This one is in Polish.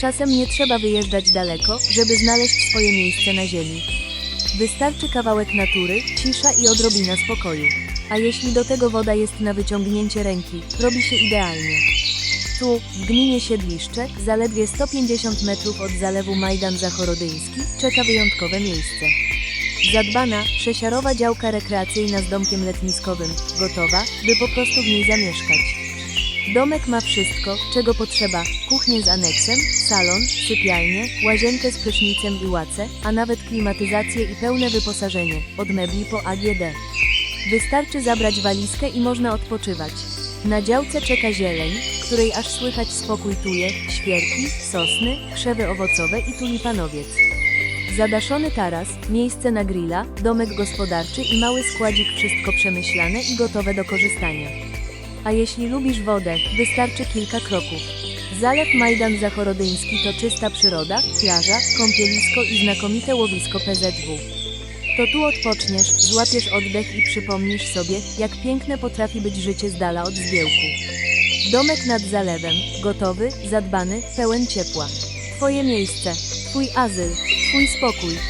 Czasem nie trzeba wyjeżdżać daleko, żeby znaleźć swoje miejsce na ziemi. Wystarczy kawałek natury, cisza i odrobina spokoju. A jeśli do tego woda jest na wyciągnięcie ręki, robi się idealnie. Tu, w gminie Siedliszcze, zaledwie 150 metrów od zalewu Majdan Zachorodyński, czeka wyjątkowe miejsce. Zadbana, przesiarowa działka rekreacyjna z domkiem letniskowym, gotowa, by po prostu w niej zamieszkać. Domek ma wszystko, czego potrzeba: kuchnię z aneksem, salon, sypialnię, łazienkę z prysznicem i łace, a nawet klimatyzację i pełne wyposażenie, od mebli po AGD. Wystarczy zabrać walizkę i można odpoczywać. Na działce czeka zieleń, której aż słychać spokój tuje, świerki, sosny, krzewy owocowe i tulipanowiec. Zadaszony taras, miejsce na grilla, domek gospodarczy i mały składzik wszystko przemyślane i gotowe do korzystania. A jeśli lubisz wodę, wystarczy kilka kroków. Zalew Majdan Zachorodyński to czysta przyroda, plaża, kąpielisko i znakomite łowisko PZW. To tu odpoczniesz, złapiesz oddech i przypomnisz sobie, jak piękne potrafi być życie z dala od zgiełku. Domek nad zalewem, gotowy, zadbany, pełen ciepła. Twoje miejsce, Twój azyl, Twój spokój.